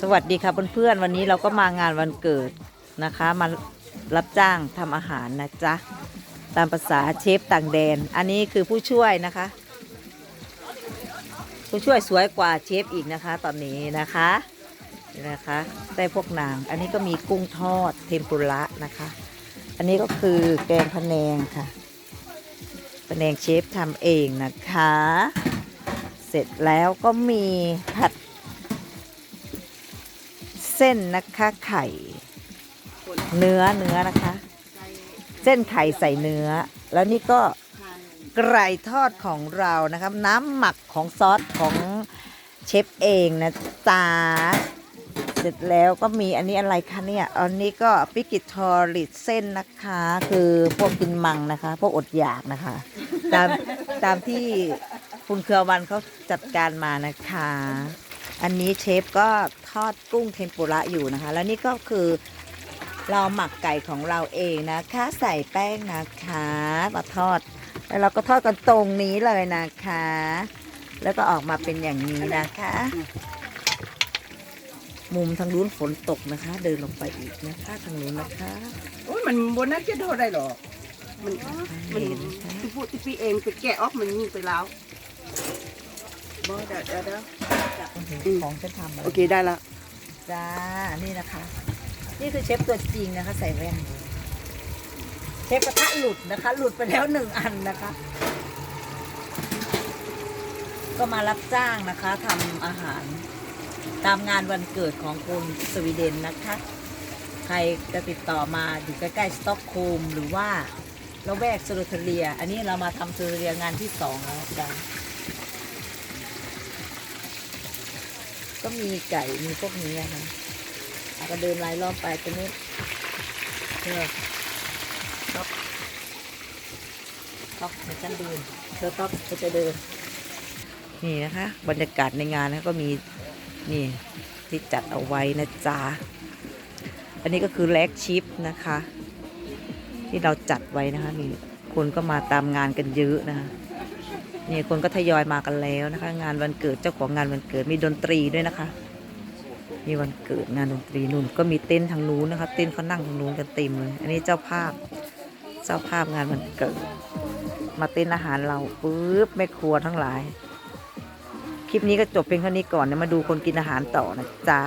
สวัสดีค่ะเพื่อนๆวันนี้เราก็มางานวันเกิดนะคะ มารับจ้างทำอาหารนะจ๊ะ ตามภาษาเชฟต่างแดน อันนี้คือผู้ช่วยนะคะ ผู้ช่วยสวยกว่าเชฟอีกนะคะ ตอนนี้นะคะนี่นะคะได้พวกนาง อันนี้ก็มีกุ้งทอดเทมปุระนะคะ อันนี้ก็คือแกงพะแนงค่ะพะแนงเชฟทำเองนะคะ เสร็จแล้วก็มีผัด เส้นนะคะไข่ เนื้อเนื้อนะคะ เส้นไข่ใส่เนื้อ แล้วนี่ก็ไก่ทอดของเรานะครับ น้ำหมักของซอสของเชฟเองนะจ๊ะเสร็จแล้วก็มีอันนี้อะไรคะเนี่ย อันนี้ก็ปิกิทอริดเส้นนะคะ คือพวกกินมังนะคะ พวกอดอยากนะคะ ตามตามที่คุณเครือวันเขาจัดการมานะคะ อันนี้เชฟก็ทอดกุ้งเทมปุระอยู่นะคะ แล้วนี่ก็คือเราหมักไก่ของเราเองนะคะใส่แป้งนะคะมาทอด แล้วเราก็ทอดกันตรงนี้เลยนะคะ แล้วก็ออกมาเป็นอย่างนี้นะคะ มุมทางนู้นฝนตกนะคะ เดินลงไปอีกนะคะทางนู้นนะคะโอ้ยมันบนนั้นจะโทษได้หรอกมันมันเห็นค่ะที่พูดที่พี่เองไปแกะออกมันยิงไปแล้ว บอเดี๋ยวเดี๋ยวเดี๋ยวของฉันทำมาโอเคได้ละจ้า นี่นะคะ นี่คือเชฟตัวจริงนะคะ ใส่แว่น เชฟกระทะหลุดนะคะ หลุดไปแล้วหนึ่งอันนะคะ ก็มารับจ้างนะคะทำอาหาร ตามงานวันเกิดของคนสวีเดนนะคะ ใครจะติดต่อมาอยู่ใกล้ๆสต็อกโฮล์มหรือว่าละแวกโซโลเทเรีย อันนี้เรามาทำโซโลเทเรียงานที่สองแล้วจ้า ก็มีไก่มีพวกนี้นะคะอะก็เดินไล่รอบไปตรงนี้เธอต๊อกต๊อกเดี๋ยวฉันเดินเธอต๊อกเธอจะเดิน นี่นะคะ บรรยากาศในงานนะก็มีนี่ที่จัดเอาไว้นะจ๊ะ อันนี้ก็คือแลกชิปนะคะ ที่เราจัดไว้นะคะนี่คนก็มาตามงานกันเยอะนะคะ นี่คนก็ทยอยมากันแล้วนะคะ งานวันเกิดเจ้าของงานวันเกิดมีดนตรีด้วยนะคะ มีวันเกิดงานดนตรีนู่นก็มีเต้นทางนู้นนะคะ เต้นเขานั่งทางนู้นกันเต็มเลย อันนี้เจ้าภาพ เจ้าภาพงานวันเกิด มาเต้นอาหารเราปุ๊บแม่ครัวทั้งหลาย คลิปนี้ก็จบเพียงเท่านี้ก่อนเนะมาดูคนกินอาหารต่อนะจ๊ะ